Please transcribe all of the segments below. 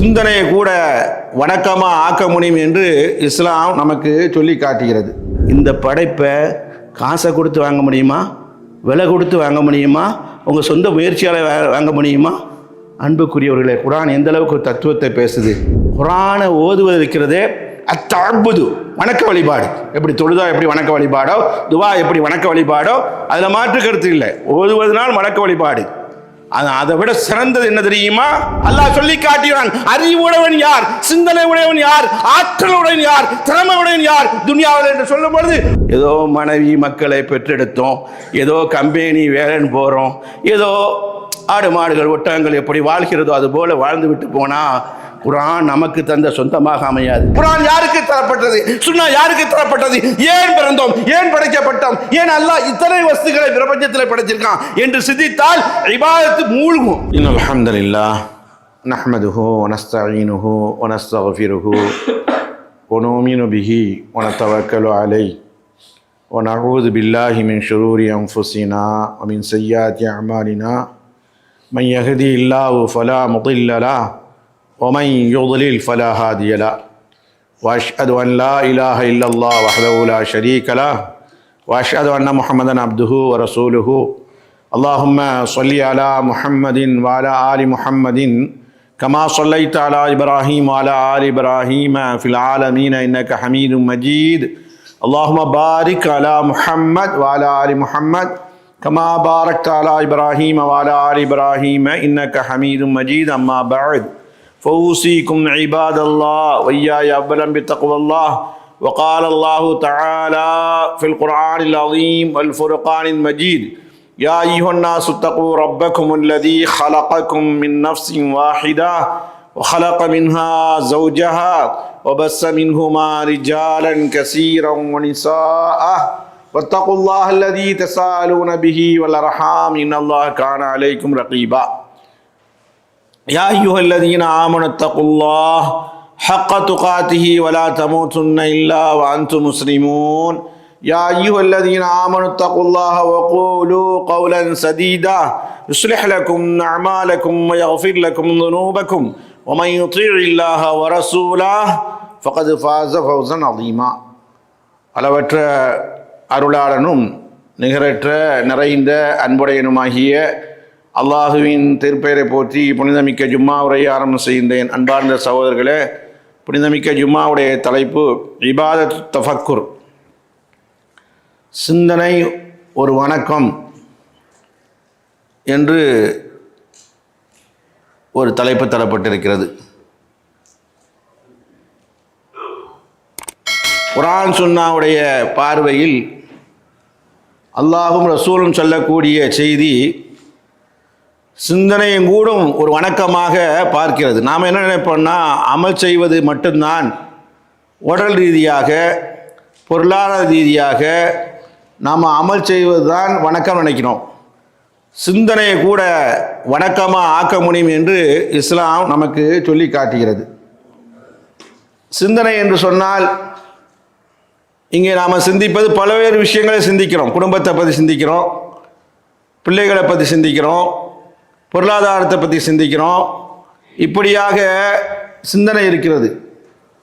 சிந்தனையை கூட வணக்கமாக ஆக்க முடியும் என்று இஸ்லாம் நமக்கு சொல்லி காட்டுகிறது. இந்த படைப்பை காசை கொடுத்து வாங்க முடியுமா? விலை கொடுத்து வாங்க முடியுமா? உங்கள் சொந்த முயற்சியால் வாங்க முடியுமா? அன்புக்குரியவர்களே குரான் எந்த அளவுக்கு தத்துவத்தை பேசுது? குரானை ஓதுவது இருக்கிறதே அத்தாழ்புது வணக்க வழிபாடு. எப்படி தொழுதா எப்படி வணக்க வழிபாடோ துவா எப்படி வணக்க வழிபாடோ அதில் மாற்று கருத்து இல்லை. ஓதுவதனால் வணக்க வழிபாடு. அது அதை விட சிறந்தது என்ன தெரியுமா? அல்லாஹ் சொல்லி காட்டுகிறான் அறிவுடையவன் யார் சிந்தனை உடையவன் யார் ஆற்றல் உடையவன் யார் திறமை உடையவன் யார்? துனியாவில் என்று சொல்லும் பொழுது ஏதோ மனைவி மக்களை பெற்றெடுத்தோம் ஏதோ கம்பெனி வேலைன்னு போகிறோம் ஏதோ ஆடு மாடுகள் ஒட்டகங்கள் எப்படி வாழ்கிறதோ அது போல வாழ்ந்து விட்டு போனா குரான் நமக்கு தந்த சொந்தமாக அமையாது குரான் யாருக்கு தரப்பட்டது சுன்னா யாருக்கு தரப்பட்டது ஏன் பிறந்தோம் ஏன் படைக்கப்பட்டோம் ஏன் அல்லாஹ் இத்தனை வஸ்துக்களை பிரபஞ்சத்தில் படைச்சிருக்கான் என்று சிந்தித்தால் இபாதத்து மூழ்கும் இன்னும் அல்ஹம்துலில்லாஹ் நஹ்மதுஹு வனஸ்தஈனுஹு வனஸ்தக்ஃபிருஹு ونؤمن به ونتوكل عليه ونعوذ بالله من شرور أنفسنا ومن سيئات أعمالنا من يهدي الله فلا مضل له ومن يضلل فلا هادي له. وأشهد أن لا إله إلا الله وحده لا شريك له. وأشهد أن محمدا عبده ورسوله. اللهم صل على محمد وعلى آل محمد كما صليت على إبراهيم وعلى آل إبراهيم في العالمين إنك حميد مجيد. اللهم بارك على محمد وعلى آل محمد كما باركت على إبراهيم وعلى آل إبراهيم إنك حميد مجيد. أما بعد فأوصيكم عباد الله وإياي أولا بتقوى الله. وقال الله تعالى في القرآن العظيم والفرقان المجيد يا أيها الناس اتقوا ربكم الذي خلقكم من نفس واحدة وخلق منها زوجها وبس منهما رجالا كثيرا ونساء. واتقوا الله الذي تساءلون به والأرحام إن الله كان عليكم رقيبا. يا أيها الذين آمنوا اتقوا الله حق تقاته ولا تموتن إلا وأنتم مسلمون يا أيها الذين آمنوا اتقوا الله وقولوا قولا سديدا يصلح لكم أعمالكم ويغفر لكم ذنوبكم ومن يطيع الله ورسوله فقد فاز فوزا عظيما அளவற்ற அருளாளனும் நிகரற்ற நிறைந்த அன்புடையனுமாகிய அல்லாஹுவின் திருப்பெயரை போற்றி புனிதமிக்க ஜும்மா ஆரம்பம் செய்கின்றேன். அன்பார்ந்த சகோதரர்களே புனிதமிக்க ஜும்மாவுடைய தலைப்பு இபாதத் தஃபக்குர் சிந்தனை ஒரு வணக்கம் என்று ஒரு தலைப்பு தரப்பட்டிருக்கிறது. குரான் சுன்னாவுடைய பார்வையில் அல்லாஹும் ரசூலும் சொல்லக்கூடிய செய்தி சிந்தனையும் கூடும் ஒரு வணக்கமாக பார்க்கிறது. நாம் என்ன நினைப்போம்னா அமல் செய்வது மட்டும்தான் உடல் ரீதியாக பொருளாதார ரீதியாக நாம் அமல் செய்வது தான் வணக்கம் நினைக்கிறோம். சிந்தனையை கூட வணக்கமாக ஆக்க முடியும் என்று இஸ்லாம் நமக்கு சொல்லி காட்டுகிறது. சிந்தனை என்று சொன்னால் இங்கே நாம் சிந்திப்பது பல்வேறு விஷயங்களை சிந்திக்கிறோம். குடும்பத்தை பற்றி சிந்திக்கிறோம். பிள்ளைகளை பற்றி சிந்திக்கிறோம். பொருளாதாரத்தை பற்றி சிந்திக்கிறோம். இப்படியாக சிந்தனை இருக்கிறது.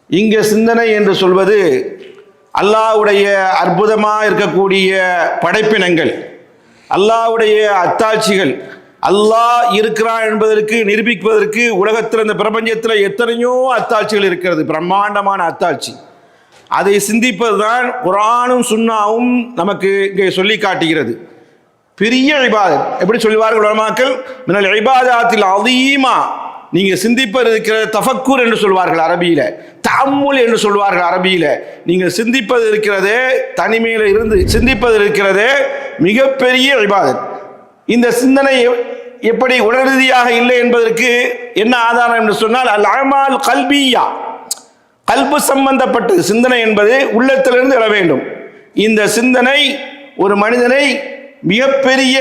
இங்கே சிந்தனை என்று சொல்வது அல்லாவுடைய அற்புதமாக இருக்கக்கூடிய படைப்பினங்கள் அல்லாஹ்வுடைய அத்தாட்சிகள் அல்லாஹ் இருக்கிறான் என்பதற்கு நிரூபிப்பதற்கு உலகத்தில் இந்த பிரபஞ்சத்தில் எத்தனையோ அத்தாட்சிகள் இருக்கிறது. பிரம்மாண்டமான அத்தாட்சி. அதை சிந்திப்பது தான் குரானும் சுண்ணாவும் நமக்கு இங்கே சொல்லி காட்டுகிறது. பெரிய இபாதத். எப்படி சொல்லுவார்கள் உலமாக்கள்? மின்னல் இபாதாத்தில் அதீமா நீங்க சிந்திப்பது இருக்கிற தஃபக்கூர் என்று சொல்வார்கள் அரபியில. தம்முல் என்று சொல்வார்கள் அரபியில. நீங்கள் சிந்திப்பது இருக்கிறதே தனிமையில இருந்து சிந்திப்பது இருக்கிறதே மிகப்பெரிய இபாதத். இந்த சிந்தனை எப்படி உடல் ரீதியாக இல்லை என்பதற்கு என்ன ஆதாரம் என்று சொன்னால் அல் அமால் கல்பியா. கல்பு சம்பந்தப்பட்டது. சிந்தனை என்பது உள்ளத்திலிருந்து எழ வேண்டும். இந்த சிந்தனை ஒரு மனிதனை மிகப்பெரிய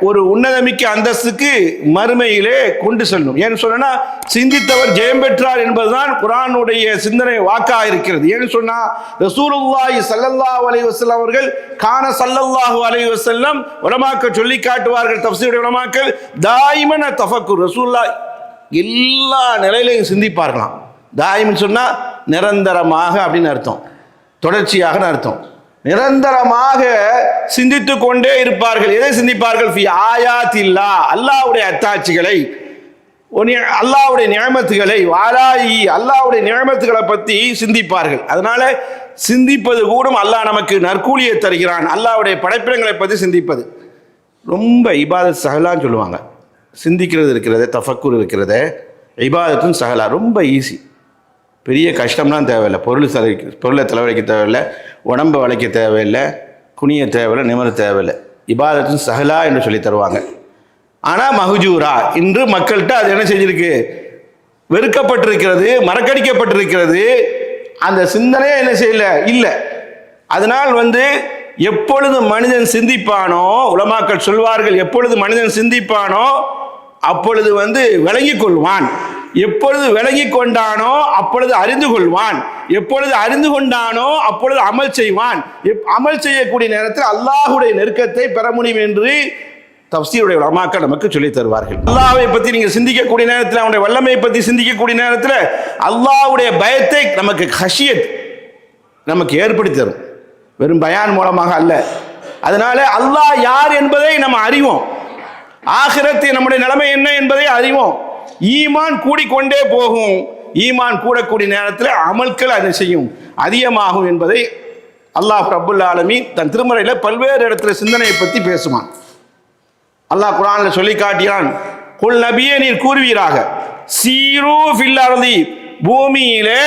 ஒரு உன்னதமிக்க அந்தஸ்துக்கு மறுமையிலே கொண்டு செல்லும். ஏன்னு சொன்னா சிந்தித்தவர் ஜெயம் பெற்றார் என்பதுதான் குரானுடைய சிந்தனை வாக்கா இருக்கிறது. ஏன்னு சொன்னா ரசூலுல்லாஹி சல்லல்லாஹு அலைஹி வஸல்லம் அவர்கள் கான சல்லல்லாஹு அலைஹி வஸல்லம் உலமாக்கள் சொல்லி காட்டுவார்கள் தஃப்சீருடைய உலமாக்கள் தாயிமன தஃபக்குர். ரசூல்லா எல்லா நிலையிலையும் சிந்திப்பார்களாம். தாயிம்னு சொன்னால் நிரந்தரமாக அப்படின்னு அர்த்தம். தொடர்ச்சியாக அர்த்தம். நிரந்தரமாக சிந்தித்து கொண்டே இருப்பார்கள். எதை சிந்திப்பார்கள்? ஃபி ஆயாத்தில்லா அல்லாஹ்வுடைய அத்தாட்சிகளை அல்லாவுடைய அல்லாஹ்வுடைய நியமத்துகளை வாராயி அல்லாஹ்வுடைய நியமத்துகளை பற்றி சிந்திப்பார்கள். அதனால சிந்திப்பது கூடும். அல்லாஹ் நமக்கு நற்கூலியை தருகிறான். அல்லாவுடைய படைப்பிடங்களை பற்றி சிந்திப்பது. ரொம்ப இபாதத் சஹலான்னு சொல்லுவாங்க. சிந்திக்கிறது இருக்கிறது தஃபக்குர் இருக்கிறது இபாதத்தும் சஹலா ரொம்ப ஈஸி பெரிய கஷ்டம்லாம் தேவையில்லை. பொருள் செலவிக்க பொருளை செலவழிக்க தேவையில்லை. உடம்பை வளைக்க தேவையில்லை குனிய தேவையில்லை நிமிர தேவையில்லை. இபாதத்தின் சஹலா என்று சொல்லி தருவாங்க. ஆனால் மஹஜூரா இன்று மக்கள்கிட்ட அது என்ன செஞ்சிருக்கு? வெறுக்கப்பட்டிருக்கிறது மறக்கடிக்கப்பட்டிருக்கிறது. அந்த சிந்தனையே என்ன செய்யல? இல்லை. அதனால் வந்து எப்பொழுது மனிதன் சிந்திப்பானோ உலமாக்கள் சொல்வார்கள் எப்பொழுது மனிதன் சிந்திப்பானோ அப்பொழுது வந்து விளங்கிக் கொள்வான் எப்பொழுது விளங்கிக் கொண்டானோ அப்பொழுது அறிந்து கொள்வான். எப்பொழுது அறிந்து கொண்டானோ அப்பொழுது அமல் செய்வான். எப்- அமல் செய்யக்கூடிய நேரத்தில் அல்லாஹுடைய நெருக்கத்தை பெற முடியும் என்று தப்சீருடைய உலமாக்கள் நமக்கு சொல்லித் தருவார்கள். அல்லாவை பற்றி நீங்க சிந்திக்கக்கூடிய நேரத்தில் அவனுடைய வல்லமையை பற்றி சிந்திக்கக்கூடிய நேரத்தில் அல்லாஹ்வுடைய பயத்தை நமக்கு ஹஷியத் நமக்கு ஏற்படுத்தி தரும். வெறும் பயான் மூலமாக அல்ல. அதனால அல்லாஹ் யார் என்பதை நம்ம அறிவோம். ஆகிரத்தை நம்முடைய நிலைமை என்ன என்பதை அறிவோம். ஈமான் கூடிக்கொண்டே போகும். ஈமான் கூடக்கூடிய நேரத்தில் அமல்கள் அதை செய்யும். அதிகமாகும் என்பதை அல்லாஹ் ரப்புல் ஆலமி தன் திருமறையில் பல்வேறு இடத்துல சிந்தனையை பற்றி பேசுவான். அல்லாஹ் குரானில் சொல்லி காட்டினான் குல் நபியே நீர் கூறுவீராக. சீரு ஃபில்லாரதி பூமியிலே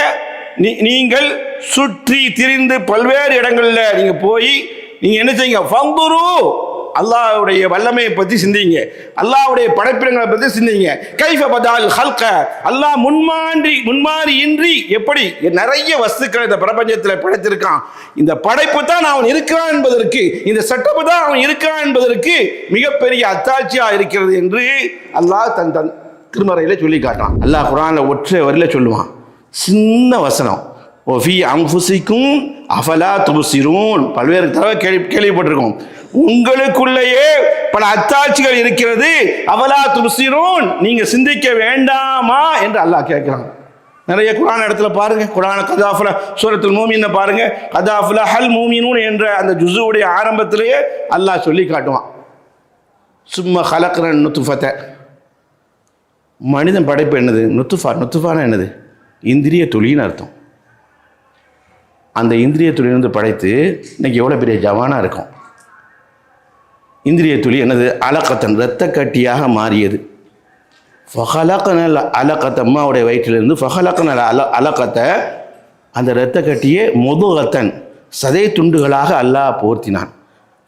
நீ- நீங்கள் சுற்றி திரிந்து பல்வேறு இடங்களில் நீங்கள் போய் நீங்கள் என்ன செய்யுங்க? ஃபங்குரு அல்லாஹ்வுடைய வல்லமையை பற்றி சிந்திங்க. அல்லாவுடைய படைப்பிடங்களை பற்றி சிந்திங்க. கைஃப பதால் ஹல்க. அல்லாஹ் முன்மான்றி முன்மாறி இன்றி எப்படி நிறைய வஸ்துக்கள் இந்த பிரபஞ்சத்தில் படைத்திருக்கான். இந்த படைப்பு தான் அவன் இருக்கிறான் என்பதற்கு இந்த செட்டப்பு தான் அவன் இருக்கிறான் என்பதற்கு மிகப்பெரிய அத்தாட்சியாக இருக்கிறது என்று அல்லாஹ் தன் தன் திருமறையில் சொல்லி காட்டான் அல்லாஹ் குரானில் ஒற்றை வரியில் சொல்லுவான். சின்ன வசனம். ஒஃபி அம்புசிக்கும் அஃபலா துபுசிரும் பல்வேறு தடவை கேள்வி கேள்விப்பட்டிருக்கோம். உங்களுக்குள்ளேயே பல அத்தாட்சிகள் இருக்கிறது. அவலா துபுசிரூன் நீங்க சிந்திக்க வேண்டாமா என்று அல்லாஹ் கேட்கிறான். நிறைய குரான் இடத்துல பாருங்க. குரான கதாஃபுல சூரத்தில் மூமின்னு பாருங்க. கதாஃபுல ஹல் மூமினூன் என்ற அந்த ஜுசுவுடைய ஆரம்பத்திலேயே அல்லாஹ் சொல்லி காட்டுவான். சும்மா ஹலக்ரன் நுத்துஃபத்தை. மனிதன் படைப்பு என்னது? நுத்துஃபா நுத்துஃபானா என்னது? இந்திரிய துளின்னு அர்த்தம். அந்த இந்திரிய துளியிலிருந்து படைத்து இன்னைக்கு எவ்வளோ பெரிய ஜவானாக இருக்கும்? இந்திரிய துளி என்னது? அலக்கத்தன் இரத்த கட்டியாக மாறியது. ஃபஹலக்கனல் அலக்கத்தை அம்மாவுடைய வயிற்றிலிருந்து ஃபஹலக்கனல் அல அலக்கத்தை அந்த இரத்த கட்டியே முதுகத்தன் சதை துண்டுகளாக அல்லாஹ் போர்த்தினான்.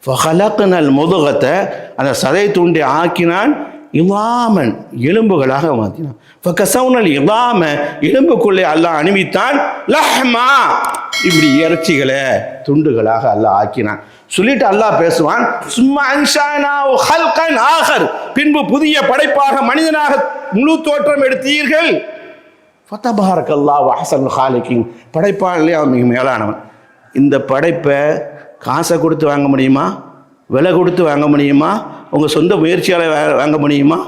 ஃபஹலக்கனல் முதுகத்தை அந்த சதை துண்டை ஆக்கினான் இவாமன் எலும்புகளாக மாற்றினான். ஃபகசவுனல் இவாம எலும்புக்குள்ளே அல்லாஹ் அணிவித்தான் லஹ்மா இப்படி இறைச்சிகளை துண்டுகளாக அல்லாஹ் ஆக்கினான். சொல்லிட்டு அல்லாஹ் பேசுவான் சும்மா அன்ஷானா ஹல்கன் ஆகர் பின்பு புதிய படைப்பாக மனிதனாக முழு தோற்றம் எடுத்தீர்கள். ஃபத்தபாரக் அல்லாஹ் ஹசன் ஹாலிக்கிங் படைப்பாளே அவன் மிக மேலானவன். இந்த படைப்பை காசை கொடுத்து வாங்க முடியுமா? விலை கொடுத்து வாங்க முடியுமா? உங்கள் சொந்த முயற்சியால் வாங்க முடியுமா?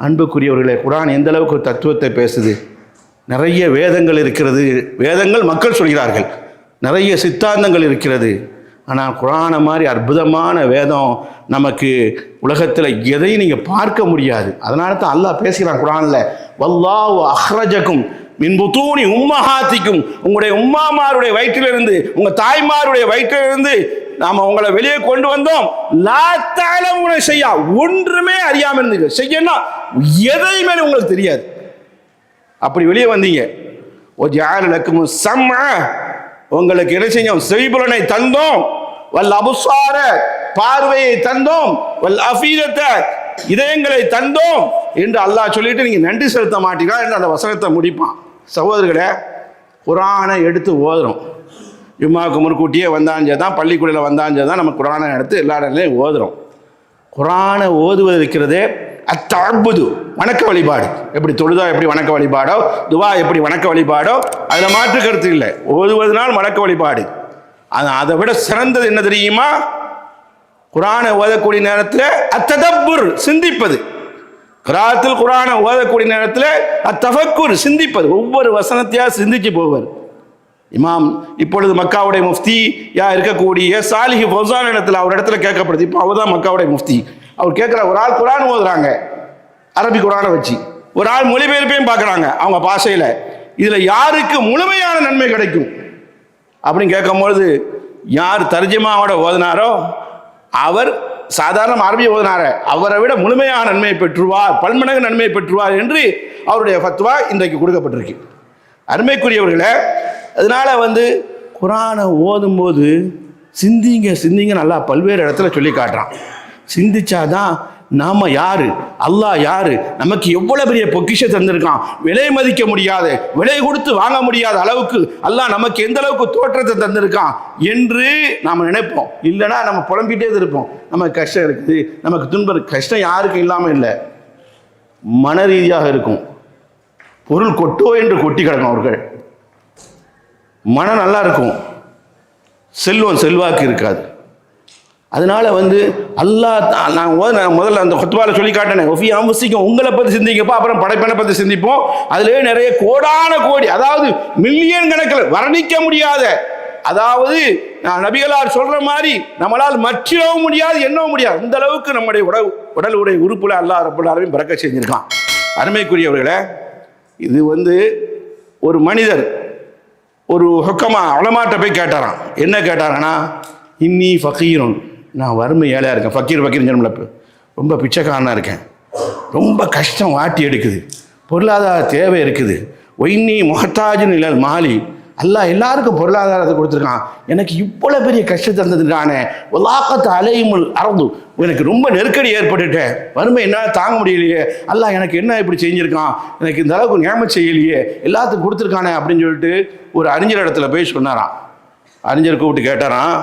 அன்புக்குரியவர்களே குரான் எந்த அளவுக்கு தத்துவத்தை பேசுது? நிறைய வேதங்கள் இருக்கிறது. வேதங்கள் மக்கள் சொல்கிறார்கள். நிறைய சித்தாந்தங்கள் இருக்கிறது. ஆனால் குரானை மாதிரி அற்புதமான வேதம் நமக்கு உலகத்தில் எதையும் நீங்கள் பார்க்க முடியாது. அதனால தான் அல்லாஹ் பேசுகிறான் குரானில் வல்லாஹு அஹ்ரஜக்கும் மின்புத்தூணி உம்மஹாத்திக்கும். உங்களுடைய உம்மாமாருடைய வயிற்றிலிருந்து உங்கள் தாய்மாருடைய வயிற்றிலிருந்து நாம் உங்களை வெளியே கொண்டு வந்தோம். லா உங்களை செய்யா ஒன்றுமே அறியாமல் இருந்தீங்க. செய்யணும் எதையுமே உங்களுக்கு தெரியாது. அப்படி வெளியே வந்தீங்க. ஒரு யார் நடக்கும் சம்ம உங்களுக்கு என்ன செஞ்சோம் செவிபுலனை தந்தோம். வல் அபுசார பார்வையை தந்தோம். வல் அஃபீதத்தை இதயங்களை தந்தோம் என்று அல்லாஹ் சொல்லிட்டு நீங்க நன்றி செலுத்த மாட்டீங்களா என்று அந்த வசனத்தை முடிப்பான். சகோதரர்களே குரானை எடுத்து ஓதுறோம். ஜும்மாவுக்கு முன்கூட்டியே வந்தாஞ்சே தான் பள்ளிக்கூடையில் வந்தாஞ்சே தான் நம்ம குரானை எடுத்து எல்லா இடத்துலையும் ஓதுறோம். குரானை ஓதுவது இருக்கிறதே அத்தாழ்புது வணக்க வழிபாடு. எப்படி தொழுதா எப்படி வணக்க வழிபாடோ துவா எப்படி வணக்க வழிபாடோ அதில் மாற்று கருத்து இல்லை. ஓதுவதனால் வணக்க வழிபாடு. அது அதை விட சிறந்தது என்ன தெரியுமா? குரானை ஓதக்கூடிய நேரத்தில் அத்ததப்புர் சிந்திப்பது. கிராத்தில் குரானை ஓதக்கூடிய நேரத்தில் அத்தஃபக்குர் சிந்திப்பது. ஒவ்வொரு வசனத்தையாக சிந்திச்சு போவார். இமாம் இப்பொழுது மக்காவுடைய முஃப்தி யா இருக்கக்கூடிய சாலிஹி ஃபௌசான் இடத்துல அவர் இடத்துல கேட்கப்படுது. இப்போ அவர் தான் மக்காவுடைய முஃப்தி. அவர் கேட்குற ஒரு ஆள் குரான் ஓதுறாங்க. அரபி குரானை வச்சு. ஒரு ஆள் மொழிபெயர்ப்பையும் பார்க்குறாங்க அவங்க பாஷையில். இதில் யாருக்கு முழுமையான நன்மை கிடைக்கும்? அப்படின்னு கேட்கும்பொழுது யார் தர்ஜமாவோட ஓதினாரோ அவர் சாதாரண அரபி ஓதினார. அவரை விட முழுமையான நன்மையை பெற்றுவார் பல்மடங்கு நன்மையை பெற்றுவார் என்று அவருடைய ஃபத்வா இன்றைக்கு கொடுக்கப்பட்டிருக்கு. அருமைக்குரியவர்களே அதனால வந்து குரானை ஓதும்போது சிந்திங்க சிந்திங்க நல்லா பல்வேறு இடத்துல சொல்லி காட்டுறான். சிந்திச்சாதான் நாம யாரு? அல்லாஹ் யாரு? நமக்கு எவ்வளவு பெரிய பொக்கிஷம் தந்திருக்கான்? விலை மதிக்க முடியாத. விலை கொடுத்து வாங்க முடியாத அளவுக்கு அல்லாஹ் நமக்கு எந்த அளவுக்கு தோற்றத்தை தந்திருக்கான் என்று நாம் நினைப்போம். இல்லைன்னா நம்ம புலம்பிட்டே தான் இருப்போம். நமக்கு கஷ்டம் இருக்குது. நமக்கு துன்பம் கஷ்டம் யாருக்கும் இல்லாமல் இல்லை. மன ரீதியாக இருக்கும். பொருள் கொட்டோ என்று கொட்டி கிடக்கும் அவர்கள். மனம் நல்லா இருக்கும். செல்வம் செல்வாக்கு இருக்காது. அதனால வந்து அல்லாஹ் நான் நான் முதல்ல அந்த கொத்துவால சொல்லி காட்டினேன். ஒஃபி அம்பசிக்கும் உங்களை பற்றி சிந்திக்கப்போ அப்புறம் படைப்பனை பற்றி சிந்திப்போம். அதிலே நிறைய கோடான கோடி அதாவது மில்லியன் கணக்கில் வர்ணிக்க முடியாத அதாவது நான் நபிகளார் சொல்ற மாதிரி நம்மளால் மற்றவும் முடியாது எண்ணவும் முடியாது. இந்த அளவுக்கு நம்முடைய உடல் உடல் உடைய உறுப்புல அல்லா ரப்பல் ஆலமீன் பறக்க செஞ்சிருக்கான். அருமைக்குரியவர்களே இது வந்து ஒரு மனிதர் ஒரு ஹொக்கமா அலமாட்ட போய் கேட்டாராம். என்ன கேட்டாரானா? இன்னி ஃபகீரன். நான் வறுமை ஏழையாக இருக்கேன். ஃபக்கீர் ஃபக்கீர் ஜென்மல ரொம்ப பிச்சைக்காரனாக இருக்கேன். ரொம்ப கஷ்டம் வாட்டி எடுக்குது. பொருளாதார தேவை இருக்குது. ஒயின்னி முகத்தாஜு இல்லை மாலி. அல்லா எல்லாருக்கும் பொருளாதாரத்தை கொடுத்துருக்கான். எனக்கு இவ்வளோ பெரிய கஷ்டத்தை தந்ததுக்கானே உலாக்கத்து அலையுமுல் அறந்து எனக்கு ரொம்ப நெருக்கடி ஏற்பட்டுட்டேன் வறுமை என்னால் தாங்க முடியலையே. அல்லா எனக்கு என்ன இப்படி செஞ்சுருக்கான்? எனக்கு இந்த அளவுக்கு ஞாபகம் செய்யலையே. எல்லாத்துக்கும் கொடுத்துருக்கானே அப்படின்னு சொல்லிட்டு ஒரு அறிஞர் இடத்துல போய் சொன்னாராம். அறிஞர் கூப்பிட்டு கேட்டாராம்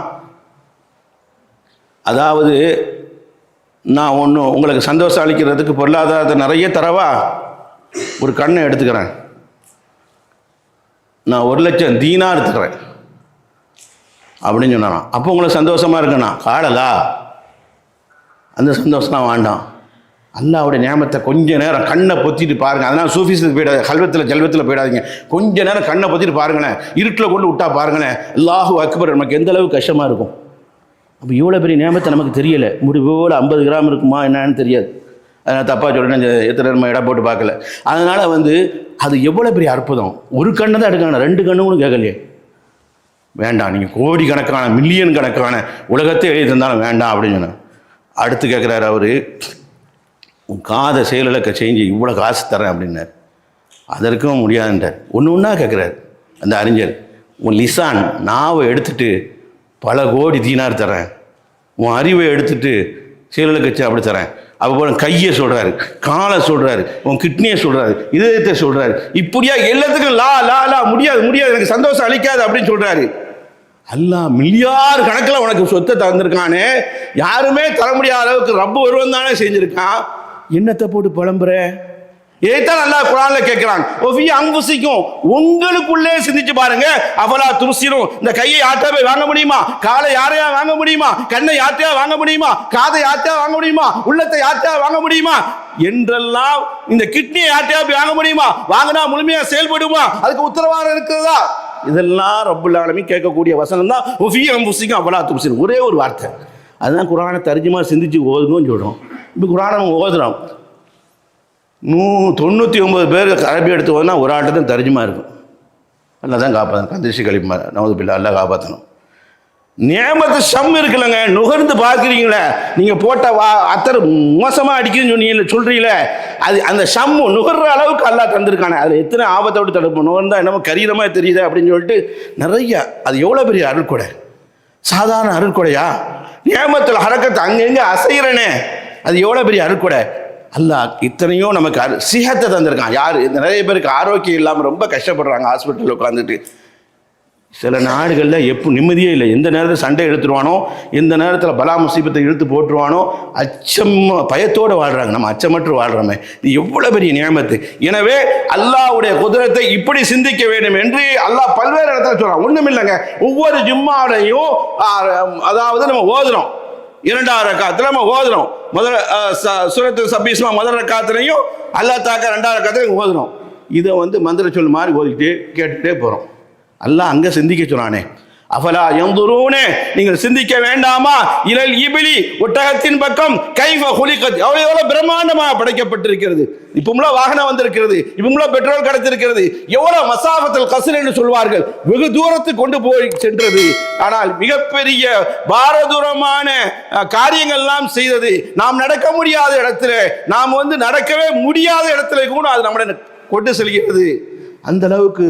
அதாவது நான் ஒன்றும் உங்களுக்கு சந்தோஷம் அளிக்கிறதுக்கு பொருளாதாரத்தை நிறைய தரவா ஒரு கண்ணை எடுத்துக்கிறேன். நான் ஒரு லட்சம் தீனாக எடுத்துக்கிறேன். அப்படின்னு சொன்னாராம். அப்போ உங்களுக்கு சந்தோஷமாக இருக்குண்ணா? காடலா? அந்த சந்தோஷம்லாம் வேண்டாம். அல்லாவுடைய நியமத்தை கொஞ்ச நேரம் கண்ணை பொத்திட்டு பாருங்க. அதனால் சூஃபீஸில் போயிடாது கல்வத்தில் ஜல்வத்தில் போயிடாதீங்க. கொஞ்ச நேரம் கண்ணை பொத்திட்டு பாருங்களேன். இருட்டில் கொண்டு விட்டா பாருங்களேன். அல்லாஹு அக்பர் நமக்கு எந்த அளவுக்கு கஷ்டமாக இருக்கும்? அப்போ இவ்வளோ பெரிய நியமத்தை நமக்கு தெரியலை. முடிவோடு ஐம்பது கிராம் இருக்குமா என்னன்னு தெரியாது. அதனால் தப்பாக சொல்கிறேன் எத்தனை நம்ம இடம் போட்டு பார்க்கல. அதனால் வந்து அது எவ்வளோ பெரிய அற்புதம். ஒரு கண்ணை தான் எடுக்கணும் ரெண்டு கண்ணு கூட கேட்கலையே. வேண்டாம் நீங்கள் கோடி கணக்கான மில்லியன் கணக்கான உலகத்தை எழுதி தந்தாலும் வேண்டாம் அப்படின்னு சொன்னேன் அடுத்து கேட்குறாரு அவர் உன் காதை செயலிழக்க செஞ்சு இவ்வளோ காசு தரேன் அப்படின்னார். அதற்கும் முடியாதுன்றார். ஒன்று ஒன்றா கேட்குறாரு அந்த அறிஞர். உன் லிசான் நாவை எடுத்துகிட்டு பல கோடி தீனார் தரேன் உன் அறிவை எடுத்துட்டு செயலிழக்க அப்படி தரேன் அப்போ கையை சொல்கிறாரு காலை சொல்கிறாரு உன் கிட்னியை சொல்கிறாரு இதயத்தை சொல்கிறாரு இப்படியா எல்லாத்துக்கும் லா லா லா முடியாது முடியாது எனக்கு சந்தோஷம் அளிக்காது அப்படின்னு சொல்கிறாரு அல்லா மில்லியார் கணக்கில் உனக்கு சொத்தை தந்திருக்கானே. யாருமே தர முடியாத அளவுக்கு ரப்பு ஒருவன் தானே செஞ்சுருக்கான். என்னத்தை போட்டு புலம்புற? இதைத்தான் நல்லா குரான்ல கேட்கிறாங்க ஒஃபி அங்குசிக்கும். உங்களுக்குள்ளே சிந்திச்சு பாருங்க. அவலா துருசிரும் இந்த கையை யார்ட்டா வாங்க முடியுமா? காலை யாரையா வாங்க முடியுமா? கண்ணை யார்ட்டையா வாங்க முடியுமா? காதை யார்ட்டையா வாங்க முடியுமா? உள்ளத்தை யார்ட்டையா வாங்க முடியுமா? என்றெல்லாம் இந்த கிட்னியை யார்ட்டையா போய் வாங்க முடியுமா? வாங்கினா முழுமையா செயல்படுமா? அதுக்கு உத்தரவாதம் இருக்கிறதா இதெல்லாம் ரப்புல் ஆலமீன் கேட்கக்கூடிய வசனம் தான். ஒஃபி அம்புசிக்கும் அவலா துருசிரும் ஒரே ஒரு வார்த்தை. அதுதான் குரானை தரிஞ்சுமா சிந்திச்சு ஓதுங்கன்னு சொல்கிறோம் இப்போ குரானை நம்ம ஓதுறோம். நூ தொண்ணூற்றி ஒம்பது பேர் அரபி எடுத்து ஓதுனா ஒரு ஆட்டை தான் தரிஜமாக இருக்கும். நல்லா தான் காப்பாற்றணும் கந்திரிசி கழிப்பார் நமது பிள்ளை நல்லா காப்பாற்றணும் நியமத்து சம் இருக்குல்லங்க. நுகர்ந்து பார்க்குறீங்களே. நீங்கள் போட்ட வா அத்தர் மோசமாக அடிக்குதுன்னு சொன்னீங்க சொல்கிறீங்களே அது அந்த சம்மு நுகர்ற அளவுக்கு அல்லா தந்திருக்கானே. அதில் எத்தனை ஆபத்தோடு தடுப்போம்? நுகர்ந்தா என்னமோ கரீரமாக தெரியுது அப்படின்னு சொல்லிட்டு நிறைய அது எவ்வளோ பெரிய அருள்கொடை? சாதாரண அருட்கொடையா நியமத்தில் ஹரக்கத்தை அங்கங்கே அசைகிறனே. அது எவ்வளோ பெரிய அருள்கொடை? அல்லாஹ் இத்தனையோ நமக்கு அரு சிஹத்தை தந்திருக்கான். யார்? நிறைய பேருக்கு ஆரோக்கியம் இல்லாமல் ரொம்ப கஷ்டப்படுறாங்க ஹாஸ்பிட்டலில் உட்காந்துட்டு சில நாடுகளில் எப்போ நிம்மதியே இல்லை. எந்த நேரத்தில் சண்டை இழுத்துருவானோ எந்த நேரத்தில் பலா முசீபத்தை இழுத்து போட்டுருவானோ அச்சம் பயத்தோடு வாழ்கிறாங்க நம்ம அச்சமற்று வாழ்கிறோமே இது எவ்வளோ பெரிய நியமத்து. எனவே அல்லாஹ்வுடைய குதிரத்தை இப்படி சிந்திக்க வேண்டும் என்று அல்லாஹ் பல்வேறு இடத்துல சொல்கிறான் ஒன்றும் இல்லைங்க. ஒவ்வொரு ஜும்மாவிலையும் அதாவது நம்ம ஓதுறோம். இரண்டாவது காலத்தில் நம்ம ஓதுறோம். முதல் ச- சூரத்து சபீஸ்மா முதல் ரக்காத்துலையும் அல்லாஹ் தாக்கா ரெண்டாவது ரக்காத்துலையும் ஓதுனோம். இதை வந்து மந்திர சொல் மாதிரி ஓதிக்கிட்டு கேட்டுகிட்டே போகிறோம் எல்லாம் அங்கே சிந்திக்க சொன்னானே. அஃபலா எந்துருனே நீங்கள் சிந்திக்க வேண்டாமா? இலல் இபிலி ஒட்டகத்தின் பக்கம் கைஃப ஹுலிகத். அவ்வளோ எவ்வளோ பிரம்மாண்டமாக படைக்கப்பட்டிருக்கிறது. இப்பமுள்ள வாகனம் வந்திருக்கிறது. இப்பமுள்ள பெட்ரோல் கிடைத்திருக்கிறது. எவ்வளோ மசாபத்தில் கசல் என்று சொல்வார்கள். வெகு தூரத்துக்கு கொண்டு போய் சென்றது. ஆனால் மிகப்பெரிய பாரதூரமான காரியங்கள்லாம் செய்தது. நாம் நடக்க முடியாத இடத்துல நாம் வந்து நடக்கவே முடியாத இடத்துல கூட அது நம்மளை கொண்டு செல்கிறது. அந்த அளவுக்கு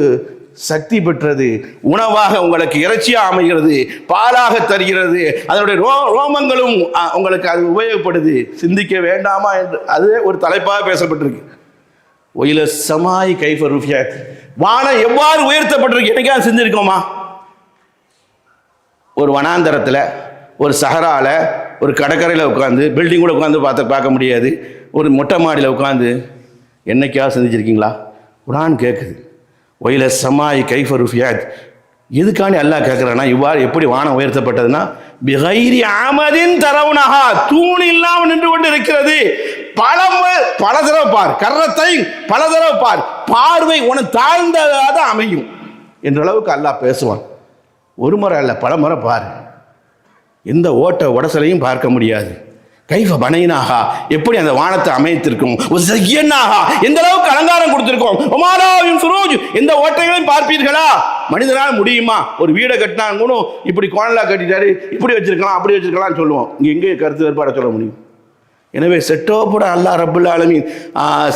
சக்தி பெற்றது உணவாக உங்களுக்கு இறைச்சியாக அமைகிறது பாலாக தருகிறது. அதனுடைய ரோ ரோமங்களும் உங்களுக்கு அது உபயோகப்படுது. சிந்திக்க வேண்டாமா என்று அது ஒரு தலைப்பாக பேசப்பட்டிருக்கு. ஒயில சமாய் கைஃபர் ருஃபியாத் வானம் எவ்வாறு உயர்த்தப்பட்டிருக்கு? என்னைக்காவது செஞ்சிருக்கோமா ஒரு வனாந்தரத்தில் ஒரு சஹரால ஒரு கடற்கரையில் உட்காந்து பில்டிங் கூட உட்காந்து பார்த்து பார்க்க முடியாது. ஒரு மொட்டை மாடியில் உட்காந்து என்னைக்காவது சிந்திச்சிருக்கீங்களா? குரான் கேட்குது ஒயில சமாய் கைஃப ருஃபியாத் எதுக்காண்டி அல்லாஹ் கேட்குறான்னா இவ்வாறு எப்படி வானம் உயர்த்தப்பட்டதுன்னா பிகைரி ஆமதின் தரவுனகா தூண் இல்லாமல் நின்று கொண்டு இருக்கிறது. பல பல தடவை பார் கர்றத்தை பல தடவை பார் பார்வை உனக்கு தாழ்ந்ததாக அமையும். என்ற அளவுக்கு அல்லாஹ் பேசுவான். ஒரு முறை அல்ல பல முறை பார். எந்த ஓட்ட உடசலையும் பார்க்க முடியாது. கைஃப பனையினாகா? எப்படி அந்த வானத்தை அமைத்திருக்கும்? ஒரு எந்த அளவுக்கு அலங்காரம் கொடுத்திருக்கோம்? ஒமாராவின் சுரோஜ் எந்த ஓட்டைகளையும் பார்ப்பீர்களா? மனிதனால் முடியுமா? ஒரு வீடை கட்டினா கூட இப்படி கோணலா கட்டிட்டாரு இப்படி வச்சிருக்கலாம் அப்படி வச்சிருக்கலாம் சொல்லுவோம். இங்கே எங்கே கருத்து வேறுபாட சொல்ல முடியும்? எனவே செட்டோப்புட அல்லாஹ் ரபுல் ஆலமின்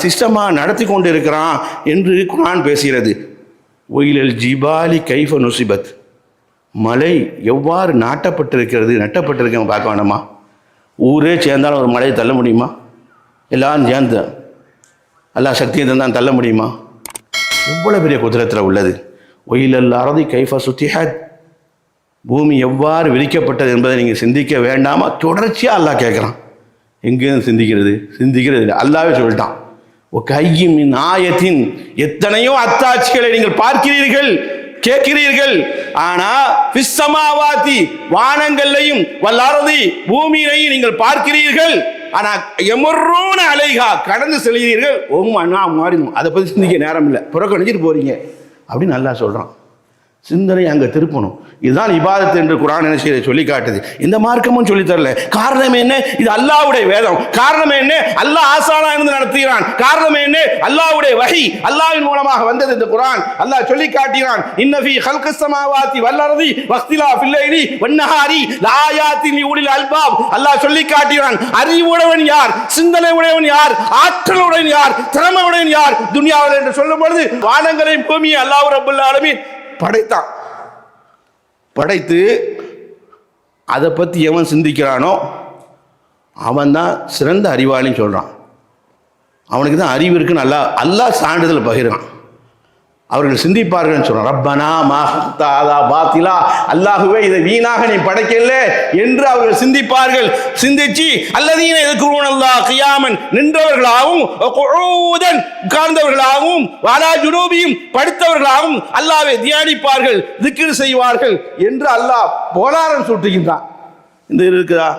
சிஸ்டமாக நடத்தி கொண்டு இருக்கிறான் என்று குரான் பேசுகிறது. ஒயிலல் ஜிபாலி கைஃப நுசிபத். மலை எவ்வாறு நாட்டப்பட்டிருக்கிறது நட்டப்பட்டிருக்கேன் பார்க்க வேண்டாமா? ஊரே சேர்ந்தாலும் ஒரு மலையை தள்ள முடியுமா? எல்லாரும் சேர்ந்து எல்லா சக்தியை தந்தான் தள்ள முடியுமா? எவ்வளோ பெரிய குதிரத்தில் உள்ளது. ஒயிலல்ல அறதி கைஃபா சுத்திஹத். பூமி எவ்வாறு விரிக்கப்பட்டது என்பதை நீங்கள் சிந்திக்க வேண்டாமா? தொடர்ச்சியாக அல்லாஹ் கேட்குறான். எங்கேருந்து சிந்திக்கிறது? சிந்திக்கிறது இல்லை. அல்லாவே சொல்லிட்டான். ஓ கையின் ஆயத்தின் எத்தனையோ அத்தாட்சிகளை நீங்கள் பார்க்கிறீர்கள். கேட்கிறீர்கள். ஆனா பிஸ்ஸமாவாதி வானங்கள்லையும் வல்லாரதி பூமியிலையும் நீங்கள் பார்க்கிறீர்கள். ஆனா எமர்ரோன அலைகா கடந்து செல்கிறீர்கள். ஓம் அண்ணா மாறிடும் அதை பற்றி சிந்திக்க நேரம் இல்லை. புறக்கணிச்சிட்டு போறீங்க. அப்படின்னு நல்லா சொல்றான். சிந்தனை அங்கே திருப்பணும். இதுதான் இபாதத் என்று குரான் என்ன செய்ய சொல்லி காட்டுது இந்த மார்க்கமும் சொல்லி தரல. காரணம் என்ன? இது அல்லாவுடைய வேதம். காரணம் என்ன? அல்லாஹ் ஆசானா இருந்து நடத்துகிறான். காரணம் என்ன? அல்லாவுடைய வகை. அல்லாவின் மூலமாக வந்தது இந்த குரான். அல்லாஹ் சொல்லி காட்டினான் இன்னஃபி ஹல்கஸ்தமாவாத்தி வல்லரதி வக்திலா ஃபில்லைலி வன்னஹாரி லாயாத்தி நீ ஊழில் அல்பாப். அல்லாஹ் சொல்லி காட்டுகிறான் அறிவுடையவன் யார்? சிந்தனை உடையவன் யார்? ஆற்றல் உடையவன் யார்? திறமை உடையவன் யார்? துனியாவில் என்று சொல்லும் பொழுது வானங்களையும் பூமியை அல்லாஹ் ரப்பல் ஆலமீன் படைத்தான். படைத்து அதை பற்றி எவன் சிந்திக்கிறானோ அவன் தான் சிறந்த அறிவாளின்னு சொல்கிறான் அவனுக்கு தான் அறிவு இருக்குன்னு அல்லா எல்லா சான்றிதழ் பகிர்றான். அவர்கள் சிந்திப்பார்கள்னு சொல்றான் ரப்பனா மாஹ்தாதா பாத்திலா. அல்லாஹுவே இதை வீணாக நீ படைக்கல என்று அவர்கள் சிந்திப்பார்கள். சிந்திச்சு அல்லதீன எதுக்குருவன் அல்லாஹ் கியாமன் நின்றவர்களாகவும் உட்கார்ந்தவர்களாகவும் வாலா ஜுனூபியும் படுத்தவர்களாகவும் அல்லாஹ்வை தியானிப்பார்கள் திக்ர் செய்வார்கள் என்று அல்லாஹ் போலாரம் சுட்டுகின்றான். இந்த இருக்குதா?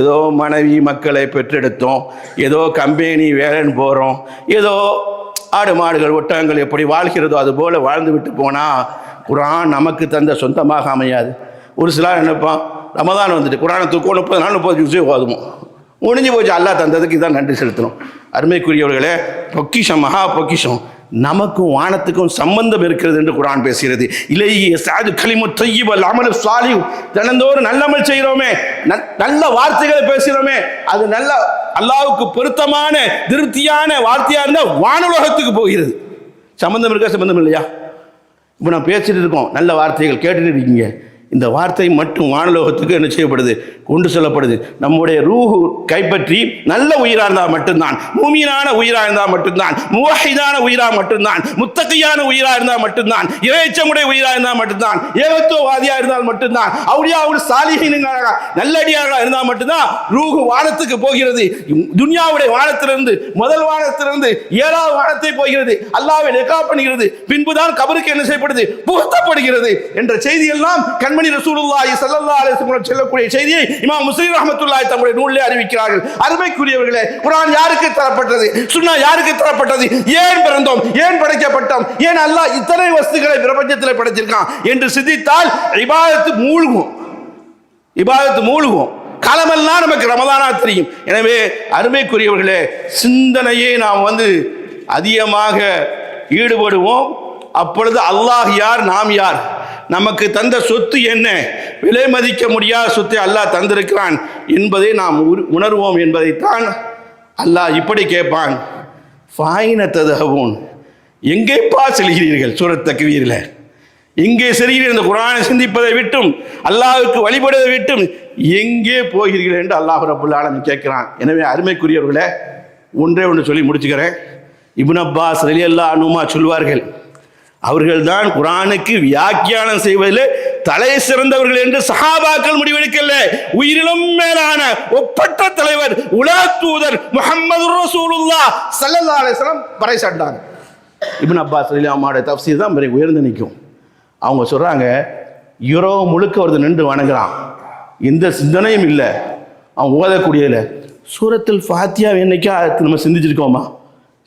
ஏதோ மனைவி மக்களை பெற்றெடுத்தோம். ஏதோ கம்பெனி வேலைன்னு போகிறோம் ஏதோ ஆடு மாடுகள் ஒட்டகங்கள் எப்படி வாழ்கிறதோ அது போல் வாழ்ந்து விட்டு போனால் குரான் நமக்கு தந்த சொந்தமாக அமையாது. ஒரு சிலர் நினைப்பான் ரமதான் வந்துட்டு குரானை தூக்கம் முப்பது நாள் முப்பது ஜூஸே ஓதுமோ முடிஞ்சு போச்சு அல்லாஹ் தந்ததுக்கு இதான் நன்றி செலுத்தணும். அருமைக்குரியவர்களே பொக்கிஷம் மகா பொக்கிஷம். நமக்கும் வானத்துக்கும் சம்பந்தம் இருக்கிறது என்று குரான் பேசுகிறது. இலையே சாது களிமு தொய்யபல் அமலு சாலியும் தினந்தோறும் நல்லமல் செய்கிறோமே. நல்- நல்ல வார்த்தைகளை பேசுகிறோமே. அது நல்ல அல்லாவுக்கு பொருத்தமான திருப்தியான வார்த்தையாக இருந்தால் வானுலகத்துக்கு போகிறது. சம்பந்தம் இருக்கா சம்பந்தம் இல்லையா? இப்போ நான் பேசிட்டு இருக்கோம். நல்ல வார்த்தைகள் கேட்டுட்டு இருக்கீங்க. இந்த வார்த்தை மட்டும் வானலோகத்துக்கு என்ன செய்யப்படுது? கொண்டு செல்லப்படுது. நம்முடைய ரூஹு கைப்பற்றி நல்ல உயிராக இருந்தால் மட்டும்தான் மூமியனான உயிராக இருந்தால் மட்டும்தான் மூவாஹிதான உயிராக மட்டும்தான் முத்தகையான உயிராக இருந்தால் மட்டும்தான் இறைச்சமுடைய உயிராக இருந்தால் மட்டும்தான் ஏகத்துவவாதியாக இருந்தால் மட்டும்தான் அவுடியாவோட சாலிகீனங்களாக நல்லடியாக இருந்தால் மட்டும்தான் ரூஹு வானத்துக்கு போகிறது. துனியாவுடைய வானத்திலிருந்து முதல் வானத்திலிருந்து ஏழாவது வானத்தை போகிறது. அல்லாவை நெக்கா பண்ணுகிறது. பின்புதான் கபருக்கு என்ன செய்யப்படுது? புகுத்தப்படுகிறது. என்ற செய்தியெல்லாம் கண்மணி கண்மணி ரசூலுல்லாஹி ஸல்லல்லாஹு அலைஹி வஸல்லம் சொல்லக்கூடிய செய்தியை இமாம் முஸ்லிம் ரஹ்மத்துல்லாஹி தங்களுடைய நூலிலே அறிவிக்கிறார்கள். அருமைக்குரியவர்களே குர்ஆன் யாருக்கு தரப்பட்டது? சுன்னா யாருக்கு தரப்பட்டது? ஏன் பிறந்தோம்? ஏன் படைக்கப்பட்டோம்? ஏன் அல்லாஹ் இத்தனை வஸ்துக்களை பிரபஞ்சத்தில் படைச்சிருக்கான்? என்று சிந்தித்தால் இபாதத்து மூழ்கும். இபாதத்து மூழ்கும். காலமெல்லாம் நமக்கு ரமதானா தெரியும். எனவே அருமைக்குரியவர்களே சிந்தனையை நாம் வந்து அதிகமாக ஈடுபடுவோம். அப்பொழுது அல்லாஹ் யார் நாம் யார்? நமக்கு தந்த சொத்து என்ன? விலை மதிக்க முடியாத சொத்தை அல்லாஹ் தந்திருக்கிறான் என்பதை நாம் உரு- உணர்வோம் என்பதைத்தான் அல்லாஹ் இப்படி கேட்பான். ஃபாயினத்ததகவோன் எங்கேப்பா செல்கிறீர்கள்? சூரத் தக்வீரில். எங்கே செல்கிறீர்கள் இந்த குரானை சிந்திப்பதை விட்டும் அல்லாஹுக்கு வழிபடுவதை விட்டும் எங்கே போகிறீர்கள் என்று அல்லாஹ் ரபுல் ஆலமீன் கேட்கிறான். எனவே அருமைக்குரியவர்களே ஒன்றே ஒன்று சொல்லி முடிச்சுக்கிறேன். இபுன் அப்பாஸ் ரலி அல்லா அனுமா சொல்வார்கள் அவர்கள்தான் குரானுக்கு வியாக்கியானம் செய்வதில் தலை சிறந்தவர்கள் என்று சஹாபாக்கள் முடிவெடுக்கல. உயிரிலும் மேலான ஒப்பற்ற தலைவர் உலக தூதர் முகமது ரசூலுல்லா சல்லல்லா அலிஸ்லாம் பறை பறைசாட்டாங்க இப்னு அப்பாஸ் ரலி தப்சீர் தான் பிறகு உயர்ந்து நிற்கும். அவங்க சொல்கிறாங்க யூரோ முழுக்க ஒருத்தர் நின்று வணங்குறான். எந்த சிந்தனையும் இல்லை. அவன் ஓதக்கூடியதில் சூரத்தில் ஃபாத்தியா என்னைக்கா நம்ம சிந்திச்சிருக்கோமா?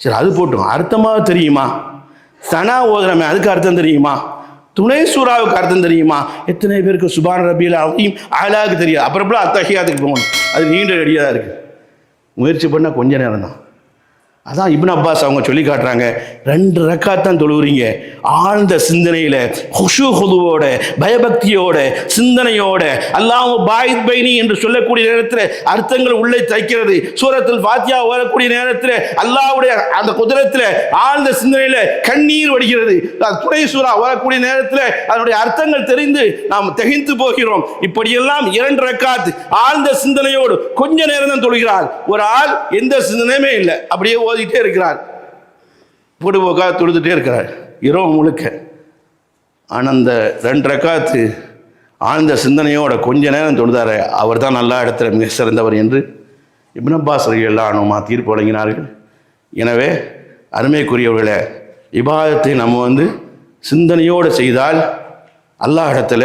சரி அது போட்டோம். அர்த்தமாக தெரியுமா? சனா ஓதுறமே அதுக்கு அர்த்தம் தெரியுமா? துணை சூறாவுக்கு அர்த்தம் தெரியுமா? எத்தனை பேருக்கு சுபான் ரபியில் அதையும் அழகாக தெரியாது. அப்புறம் அத்தகையாத்துக்கு போகணும். அது நீண்ட ரெடியாக இருக்குது முயற்சி பண்ணால் கொஞ்ச நேரம் தான் அதான் இப்னு அப்பாஸ் அவங்க சொல்லி காட்டுறாங்க ரெண்டு ரக்காத்தான் தொழுவுறீங்க. ஆழ்ந்த சிந்தனையில் ஹுஷு ஹுதுவோட பயபக்தியோட சிந்தனையோட அல்லாஹ் பாயித் பைனி என்று சொல்லக்கூடிய நேரத்தில் அர்த்தங்கள் உள்ளே தைக்கிறது. சூரத்தில் ஃபாத்தியா வரக்கூடிய நேரத்தில் அல்லாவுடைய அந்த குதிரத்தில் ஆழ்ந்த சிந்தனையில் கண்ணீர் வடிகிறது. துணை சூறா வரக்கூடிய நேரத்தில் அதனுடைய அர்த்தங்கள் தெரிந்து நாம் திகைத்து போகிறோம். இப்படியெல்லாம் இரண்டு ரக்காத் ஆழ்ந்த சிந்தனையோடு கொஞ்ச நேரம் தான் தொழுகிறார். ஒரு ஆள் எந்த சிந்தனையுமே இல்லை. அப்படியே ஓதிட்டே இருக்கிறார். பொடுபோக்காக தொழுதுகிட்டே இருக்கிறார். இரவு முழுக்க. ஆனால் அந்த ரெண்டு ரக்காத்து ஆழ்ந்த சிந்தனையோட கொஞ்ச நேரம் தொழுதார அவர் தான் நல்லா இடத்துல மிக சிறந்தவர் என்று இப்னு அப்பாஸ் அனுமா தீர்ப்பு வழங்கினார்கள். எனவே அருமைக்குரியவர்களே இபாதத்தை நம்ம வந்து சிந்தனையோடு செய்தால் அல்லாஹ் இடத்துல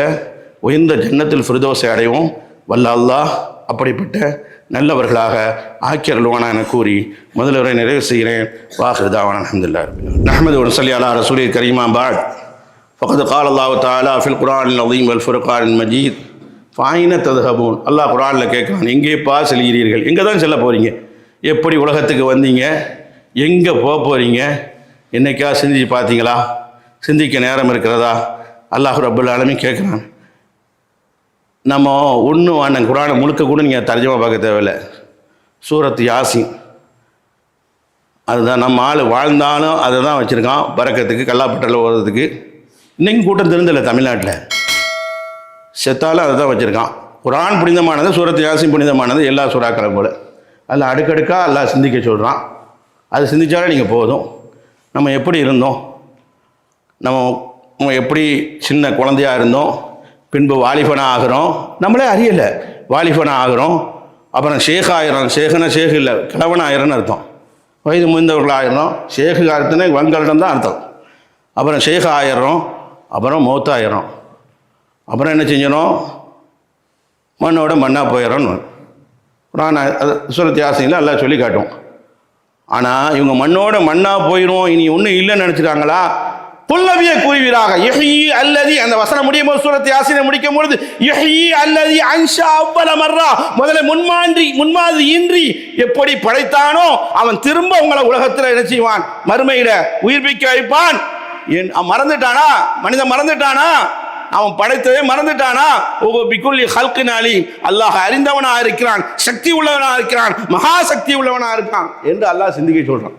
உயர்ந்த ஜன்னத்தில் ஃபிரதோசை அடைவோம். வல்ல அல்லாஹ் அப்படிப்பட்ட நல்லவர்களாக ஆக்கியர்களுவானா என கூறி முதல்வரை நிறைவு செய்கிறேன். வாஹிருதாவான அஹமதுல்லா நஹமது ஒரு சல்லியாலா ரசூலி கரீமா பாட் ஃபகத் கால் அல்லாஹ் தாலா ஃபில் குரான் அலீம் அல் ஃபுர்கான் மஜீத். ஃபாயின ததுஹபூன். அல்லாஹ் குரானில் கேட்குறான் பா செல்கிறீர்கள்? எங்கே தான் செல்ல போகிறீங்க எப்படி உலகத்துக்கு வந்தீங்க? எங்கே போக போகிறீங்க என்றைக்கா சிந்திச்சு பார்த்தீங்களா சிந்திக்க நேரம் இருக்கிறதா? அல்லாஹ் ரபுல் ஆலமி கேட்குறான். நம்ம ஒன்று வாண்ணன் குரானை முழுக்க கூட நீங்கள் தர்ஜமா பார்க்க தேவையில்லை. சூரத் யாசின். அதுதான் நம்ம ஆள் வாழ்ந்தாலும் அதை தான் வச்சுருக்கான். பறக்கிறதுக்கு கல்லாப்பட்டில் ஓடுறதுக்கு. இன்றைக்கும் கூட்டம் தெரிந்தில்ல தமிழ்நாட்டில். செத்தாலும் அதை தான் வச்சுருக்கான். குரான் புனிதமானது சூரத் யாசின் புனிதமானது எல்லா சுறாக்களை போல. அதில் அடுக்கடுக்காக எல்லாம் சிந்திக்க சொல்கிறான் அது சிந்தித்தாலே நீங்கள் போதும். நம்ம எப்படி இருந்தோம்? நம்ம நம்ம எப்படி சின்ன குழந்தையா இருந்தோம்? பின்பு வாலிபனாக ஆகிறோம் நம்மளே அறியலை. வாலிபனாக ஆகிறோம் அப்புறம் ஷேக் ஆயிரம் ஷேகுனா ஷேக் இல்லை. கிழவன் ஆயிரம்னு அர்த்தம். வயது முடிந்தவர்கள் ஆயிரம் ஷேகு அர்த்தம்னா வங்கலிடம் தான் அர்த்தம். அப்புறம் ஷேக் ஆயிரம் அப்புறம் மௌத்தாயிரம். அப்புறம் என்ன செஞ்சிடும் மண்ணோட மண்ணாக போயிடும்னு நான் அது சூரத் யாசினில் எல்லாம் சொல்லி காட்டும் ஆனால் இவங்க மண்ணோட மண்ணாக போயிடும் இனி ஒன்றும் இல்லைன்னு நினச்சிட்டாங்களா புல்லவிய கூறுவீராக. எஹி அல்லதி அந்த வசனம் முடியும் போது சூரத் யாசினை முடிக்கும் பொழுது எஹி அல்லதி அன்ஷா அவ்வள மர்ரா. முதல்ல முன்மான்றி முன்மாதிரி இன்றி எப்படி படைத்தானோ அவன் திரும்ப உங்களை உலகத்தில் என்ன செய்வான்? மறுமையில உயிர்ப்பிக்க வைப்பான். என் அவன் மறந்துட்டானா? மனிதன் மறந்துட்டானா? அவன் படைத்ததே மறந்துட்டானா? ஓ பிகுல்லி ஹல்கினாலி. அல்லாஹ் அறிந்தவனா இருக்கிறான் சக்தி உள்ளவனா இருக்கிறான் மகா சக்தி உள்ளவனா இருக்கான் என்று அல்லாஹ் சிந்திக்க சொல்றான்.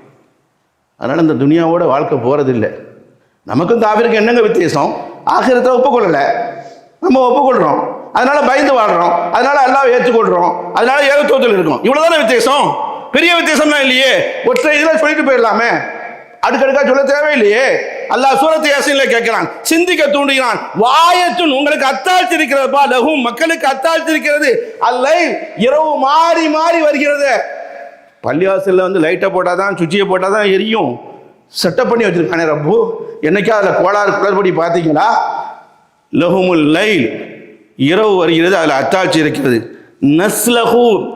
அதனால இந்த துனியாவோட வாழ்க்கை போறதில்லை. நமக்கும் தாவிற்கு என்னங்க வித்தியாசம்? ஆகிரத்தை ஒப்புக்கொள்ளலை. நம்ம ஒப்புக்கொள்கிறோம் அதனால பயந்து வாடுறோம் அதனால எல்லாம் ஏற்றுக்கொள்கிறோம் அதனால ஏகத்துவத்தில் இருக்கும். இவ்வளவுதானே வித்தியாசம்? பெரிய வித்தியாசம்லாம் இல்லையே. ஒற்றை இதில் சொல்லிட்டு போயிடலாமே. அடுக்கடுக்காக சொல்ல தேவையில்லையே. அல்லாஹ் சூரத்து யாசின்ல கேட்கிறான். சிந்திக்க தூண்டுகிறான். வாயத்துன் உங்களுக்கு அத்தாழ்த்திருக்கிறதுப்பா லகும் மக்களுக்கு அத்தாழ்த்திருக்கிறது. அல்ல இரவு மாறி மாறி வருகிறது. பள்ளிவாசலில் வந்து லைட்டை போட்டால் தான் சுவிட்சியை போட்டால் தான் எரியும். செட்டப் பண்ணி வச்சிருக்கானே ரப்பு. என்னைக்கா அதில் கோளாறு குளறுபடி பார்த்தீங்களா? லஹுமுல் லைல். இரவு வருகிறது அதில் அத்தாட்சி இருக்கிறது. நஸ்லஹு.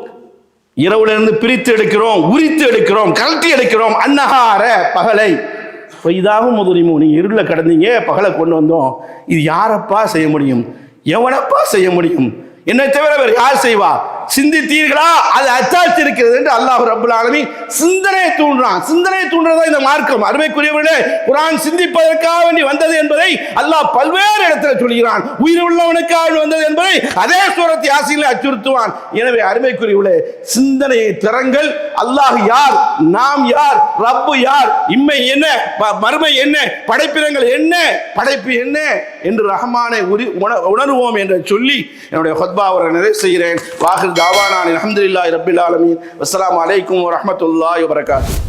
இரவுல இருந்து பிரித்து எடுக்கிறோம் உரித்து எடுக்கிறோம் கலட்டி எடுக்கிறோம். அன்னஹார பகலை. இப்போ இதாகும் முதலிமு நீங்கள் இருளில் கடந்தீங்க பகலை கொண்டு வந்தோம். இது யாரப்பா செய்ய முடியும்? எவனப்பா செய்ய முடியும்? என்னை தவிர வேறு யார் செய்வா? சிந்தித்தீர்களா? அது அத்தாட்சி இருக்கிறது என்று அல்லாஹ் ரபுல் ஆலமி சிந்தனையை தூண்டுறான். சிந்தனையை தூண்டுறதா இந்த மார்க்கம். அருமைக்குரியவர்களே குரான் சிந்திப்பதற்காக வேண்டி வந்தது என்பதை அல்லாஹ் பல்வேறு இடத்துல சொல்கிறான். உயிர் உள்ளவனுக்காக வந்தது என்பதை அதே சூரத்தை ஆசையில் அச்சுறுத்துவான். எனவே அருமைக்குரியவர்களே சிந்தனையை திறங்கள். அல்லாஹ் யார்? நாம் யார்? ரப்பு யார்? இம்மை என்ன? மறுமை என்ன? படைப்பினங்கள் என்ன? படைப்பு என்ன? என்று ரஹமானை உண- உணர்வோம் என்று சொல்லி என்னுடைய ஹொத்பாவரை நிறைவு செய்கிறேன். வாஹிர் தாவானான் அல்ஹம்துலில்லாஹி ரப்பில் ஆலமீன் அஸ்ஸலாமு அலைக்கும் வரஹ்மத்துல்லாஹி வபரகாத்துஹு